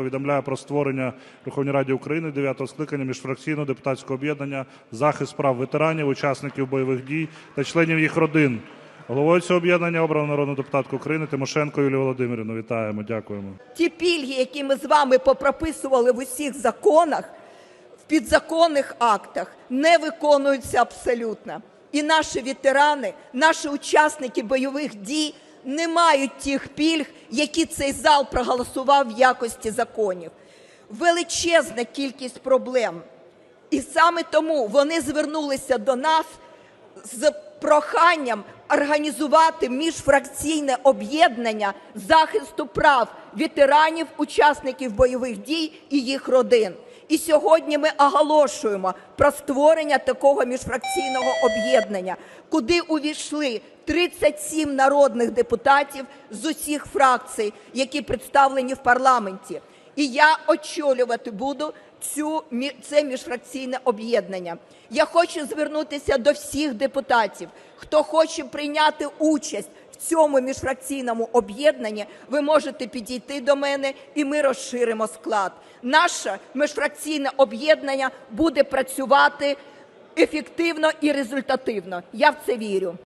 Повідомляю про створення Верховній Раді України 9-го скликання міжфракційного депутатського об'єднання захист прав ветеранів, учасників бойових дій та членів їх родин. Головою цього об'єднання обрано народну депутатку України Тимошенко Юлію Володимирівну. Вітаємо, дякуємо. Ті пільги, які ми з вами попрописували в усіх законах, в підзаконних актах, не виконуються абсолютно. І наші ветерани, наші учасники бойових дій не мають тих пільг, які цей зал проголосував в якості законів. Величезна кількість проблем. І саме тому вони звернулися до нас з проханням організувати міжфракційне об'єднання захисту прав ветеранів, учасників бойових дій і їх родин. І сьогодні ми оголошуємо про створення такого міжфракційного об'єднання, куди увійшли 37 народних депутатів з усіх фракцій, які представлені в парламенті. І я очолювати буду цю це міжфракційне об'єднання. Я хочу звернутися до всіх депутатів, хто хоче прийняти участь цьому міжфракційному об'єднанні. Ви можете підійти до мене, і ми розширимо склад. Наше міжфракційне об'єднання буде працювати ефективно і результативно. Я в це вірю.